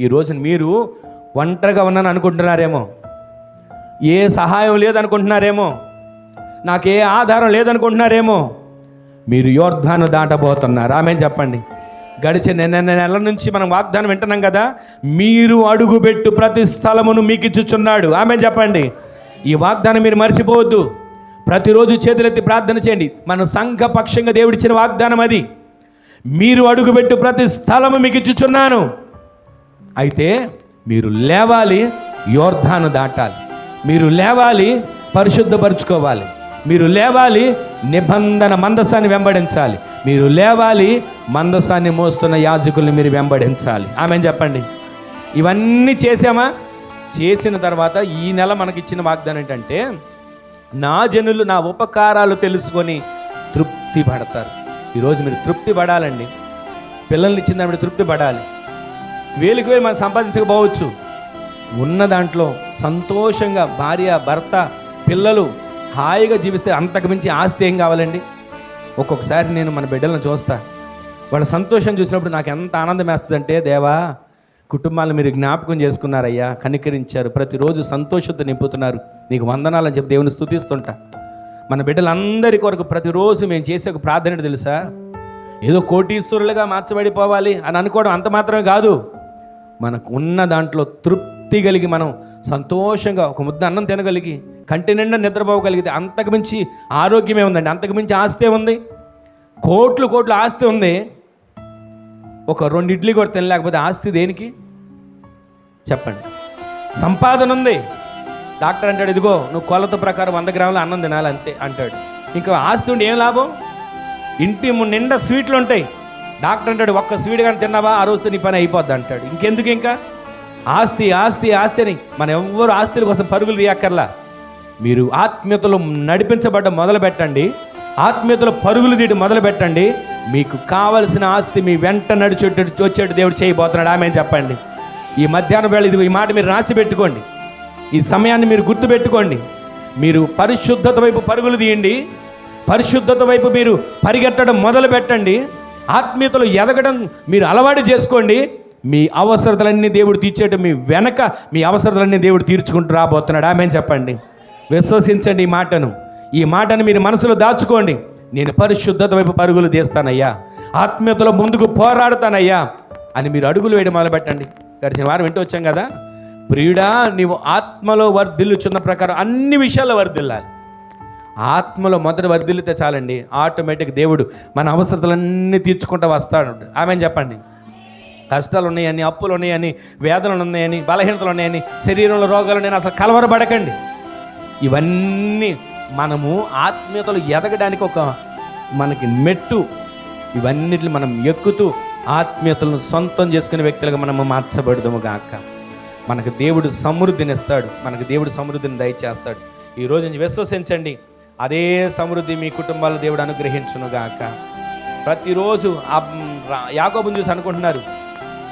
ఈ రోజున మీరు ఒంటరిగా ఉన్నాను అనుకుంటున్నారేమో? ఏ సహాయం లేదనుకుంటున్నారేమో? నాకు ఏ ఆధారం లేదనుకుంటున్నారేమో? మీరు యోర్ధాను దాటబోతున్నారు. ఆమె చెప్పండి? గడిచిన నెల నెల నుంచి మనం వాగ్దానం వింటున్నాం కదా మీరు అడుగుపెట్టు ప్రతి స్థలమును మీకు ఇచ్చుచున్నాడు. ఆమె చెప్పండి? ఈ వాగ్దానం మీరు మర్చిపోవద్దు. ప్రతిరోజు చేతులెత్తి ప్రార్థన చేయండి. మన సంఘపక్షంగా దేవుడిచ్చిన వాగ్దానం అది. మీరు అడుగుపెట్టు ప్రతి స్థలము మీకు ఇచ్చుచున్నాను. అయితే మీరు లేవాలి యోర్ధాను దాటాలి. మీరు లేవాలి పరిశుద్ధపరుచుకోవాలి. మీరు లేవాలి నిబంధన మందసాన్ని వెంబడించాలి. మీరు లేవాలి మందసాన్ని మోస్తున్న యాజకుల్ని మీరు వెంబడించాలి. ఆమె చెప్పండి? ఇవన్నీ చేసామా చేసిన తర్వాత ఈ నెల మనకి ఇచ్చిన వాగ్దానం ఏంటంటే నా జనులు నా ఉపకారాలు తెలుసుకొని తృప్తి పడతారు. ఈరోజు మీరు తృప్తి పడాలండి. పిల్లల్ని ఇచ్చిన తృప్తి పడాలి. వేలుకు వేలు మనం సంపాదించకపోవచ్చు. ఉన్న దాంట్లో సంతోషంగా భార్య భర్త పిల్లలు హాయిగా జీవిస్తే అంతకు మించి ఆస్తి ఏం కావాలండి? ఒక్కొక్కసారి నేను మన బిడ్డలను చూస్తా. వాళ్ళ సంతోషం చూసినప్పుడు నాకు ఎంత ఆనందం వేస్తుందంటే దేవా కుటుంబాలను మీరు జ్ఞాపకం చేసుకున్నారయ్యా కనికరించారు. ప్రతిరోజు సంతోషంతో నింపుతున్నారు. నీకు వందనాలని చెప్పి దేవుని స్థుతిస్తుంటా మన బిడ్డలందరి కొరకు ప్రతిరోజు మేము చేసే ఒక ప్రార్థన తెలుసా? ఏదో కోటీశ్వరులుగా మార్చబడిపోవాలి అని అనుకోవడం అంత మాత్రమే కాదు. మనకు ఉన్న దాంట్లో తృప్తి కలిగి మనం సంతోషంగా ఒక ముద్ద అన్నం తినగలిగి కంటి నిండా నిద్రపోగలిగితే అంతకు మించి ఆరోగ్యమే ఉందండి. అంతకు మించి ఆస్తే ఉంది. కోట్లు కోట్లు ఆస్తి ఉంది. ఒక రెండు ఇడ్లీ కూడా తినలేకపోతే ఆస్తి దేనికి? చెప్పండి. సంపాదన ఉంది. డాక్టర్ అంటాడు ఇదిగో నువ్వు కొలత ప్రకారం వంద గ్రాముల అన్నం తినాలి అంతే అంటాడు. ఇంకా ఆస్తి ఉండి ఏం లాభం? ఇంటి ము- నిండా స్వీట్లు ఉంటాయి. డాక్టర్ అంటాడు ఒక్క స్వీడ్ కానీ తిన్నావా? ఆ రోజుతో నీ పని అయిపోద్ది అంటాడు. ఇంకెందుకు ఇంకా? ఆస్తి ఆస్తి ఆస్తి అని మన ఎవ్వరు ఆస్తుల కోసం పరుగులు తీయక్కర్లా. మీరు ఆత్మీయతలో నడిపించబడ్డ మొదలు పెట్టండి. ఆత్మీయతలో పరుగులు తీయడం మొదలు పెట్టండి. మీకు కావలసిన ఆస్తి మీ వెంట నడిచేటట్టు వచ్చేట్టు దేవుడు చేయబోతున్నాడు. ఆమె చెప్పండి. ఈ మధ్యాహ్నం వేళ ఇది ఈ మాట మీరు రాసి పెట్టుకోండి. ఈ సమయాన్ని మీరు గుర్తుపెట్టుకోండి. మీరు పరిశుద్ధత వైపు పరుగులు తీయండి. పరిశుద్ధత వైపు మీరు పరిగెట్టడం మొదలు పెట్టండి. ఆత్మీయతలో ఎదగడం మీరు అలవాటు చేసుకోండి. మీ అవసరతలన్నీ దేవుడు తీర్చేయటం మీ వెనక మీ అవసరతలన్నీ దేవుడు తీర్చుకుంటూ రాబోతున్నాడు. ఆమె చెప్పండి. విశ్వసించండి ఈ మాటను. ఈ మాటను మీరు మనసులో దాచుకోండి. నేను పరిశుద్ధత వైపు పరుగులు తీస్తానయ్యా. ఆత్మీయతలో ముందుకు పోరాడతానయ్యా అని మీరు అడుగులు వేయడం మొదలుపెట్టండి. గడిచిన వారం వింటూ వచ్చాం కదా. ప్రియుడా నీవు ఆత్మలో వర్ధిల్లుచున్న ప్రకారం అన్ని విషయాల్లో వర్ధిల్లాలి. ఆత్మలో మొదట వర్ధిల్లితే చాలండి. ఆటోమేటిక్ దేవుడు మన అవసరతలన్నీ తీర్చుకుంటూ వస్తాడు. ఆమె చెప్పండి. కష్టాలు ఉన్నాయని అప్పులు ఉన్నాయని వేదనలు ఉన్నాయని బలహీనతలు ఉన్నాయని శరీరంలో రోగాలు ఉన్నాయని అసలు కలవరపడకండి. ఇవన్నీ మనము ఆత్మీయతలు ఎదగడానికి ఒక మనకి మెట్టు. ఇవన్నిటిని మనం ఎక్కుతూ ఆత్మీయతలను సొంతం చేసుకునే వ్యక్తులుగా మనము మార్చబడదుము గాక. మనకు దేవుడు సమృద్ధిని ఇస్తాడు మనకు దేవుడు సమృద్ధిని దయచేస్తాడు. ఈ రోజు నుంచి విశ్వసించండి. అదే సమృద్ధి మీ కుటుంబాల దేవుడు అనుగ్రహించునుగాక. ప్రతిరోజు ఆ యాకోబుని చూసి అనుకుంటున్నారు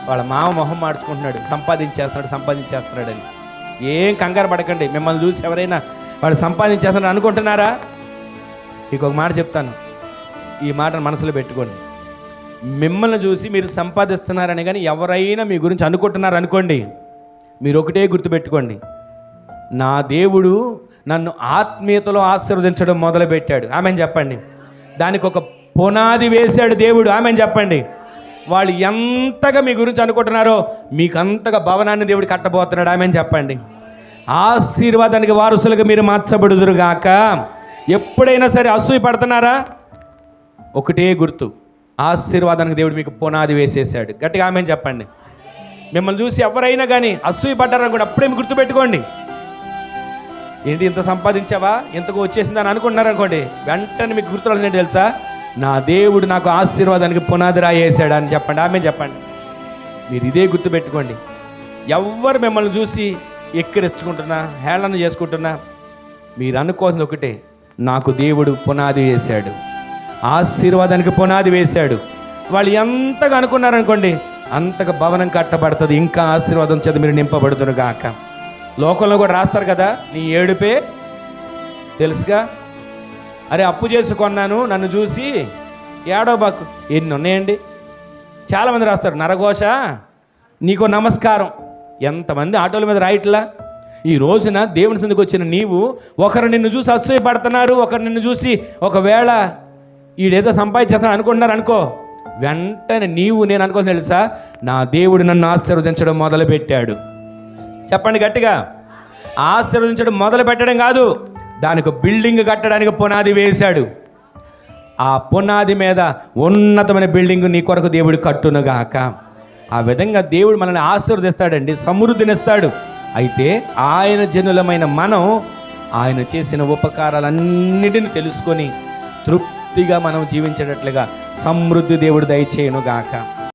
వాళ్ళ మామ మొహం మార్చుకుంటున్నాడు సంపాదించేస్తున్నాడు సంపాదించేస్తున్నాడు అని ఏం కంగారు పడకండి మిమ్మల్ని చూసి ఎవరైనా వాళ్ళు సంపాదించేస్తున్నాడు అనుకుంటున్నారా? మీకు ఒక మాట చెప్తాను ఈ మాటను మనసులో పెట్టుకోండి. మిమ్మల్ని చూసి మీరు సంపాదిస్తున్నారని కానీ ఎవరైనా మీ గురించి అనుకుంటున్నారు అనుకోండి మీరు ఒకటే గుర్తుపెట్టుకోండి నా దేవుడు నన్ను ఆత్మీయతలో ఆశీర్వదించడం మొదలుపెట్టాడు. ఆమె చెప్పండి. దానికి ఒక పునాది వేశాడు దేవుడు. ఆమె చెప్పండి. వాళ్ళు ఎంతగా మీ గురించి అనుకుంటున్నారో మీకు అంతగా భవనాన్ని దేవుడు కట్టబోతున్నాడు. ఆమె చెప్పండి. ఆశీర్వాదానికి వారసులుగా మీరు మార్చబడుదురుగాక ఎప్పుడైనా సరే అసూయ పడుతున్నారా? ఒకటే గుర్తు. ఆశీర్వాదానికి దేవుడు మీకు పునాది వేసేసాడు గట్టిగా ఆమె చెప్పండి. మిమ్మల్ని చూసి ఎవరైనా కానీ అసూయ పడ్డారని కూడా అప్పుడే గుర్తు గుర్తుపెట్టుకోండి. ఏంటి ఇంత సంపాదించావా? ఇంతకు వచ్చేసిందని అనుకుంటున్నారనుకోండి వెంటనే మీకు గుర్తురాలి తెలుసా? నా దేవుడు నాకు ఆశీర్వాదానికి పునాది రాయేసాడు అని చెప్పండి. ఆమె చెప్పండి. మీరు ఇదే గుర్తుపెట్టుకోండి ఎవ్వరు మిమ్మల్ని చూసి ఎక్కిరించుకుంటున్నా హేళన చేసుకుంటున్నా మీరు అనుకోవాల్సింది ఒకటే. నాకు దేవుడు పునాది వేశాడు. ఆశీర్వాదానికి పునాది వేశాడు. వాళ్ళు ఎంతగా అనుకున్నారనుకోండి అంతగా భవనం కట్టబడుతుంది. ఇంకా ఆశీర్వాదం చేత మీరు నింపబడుతున్నారు గాక లోకంలో కూడా రాస్తారు కదా? నీ ఏడుపే? తెలుసుగా? అరే అప్పు చేసుకున్నాను నన్ను చూసి ఏడో బాకు ఎన్ని ఉన్నాయండి? చాలామంది రాస్తారు. నరఘోష నీకు నమస్కారం. ఎంతమంది ఆటోల మీద రాయట్లా? ఈ రోజున దేవుని సందుకు వచ్చిన నీవు ఒకరు నిన్ను చూసి అసూయపడుతున్నారు ఒకరు నిన్ను చూసి ఒకవేళ ఈడేదో సంపాదించేస్తాను అనుకుంటున్నారు అనుకో. వెంటనే నీవు నేను అనుకోవాల్సిన తెలుసా? నా దేవుడు నన్ను ఆశీర్వదించడం మొదలుపెట్టాడు. చెప్పండి గట్టిగా. ఆశీర్వదించడం మొదలు పెట్టడం కాదు దానికి బిల్డింగ్ కట్టడానికి పునాది వేశాడు. ఆ పునాది మీద ఉన్నతమైన బిల్డింగ్ నీ కొరకు దేవుడు కట్టునుగాక. ఆ విధంగా దేవుడు మనల్ని ఆశీర్వదిస్తాడండి సమృద్ధినిస్తాడు. అయితే ఆయన జనులమైన మనం ఆయన చేసిన ఉపకారాలన్నిటిని తెలుసుకొని తృప్తిగా మనం జీవించేటట్లుగా సమృద్ధి దేవుడు దయచేయునుగాక.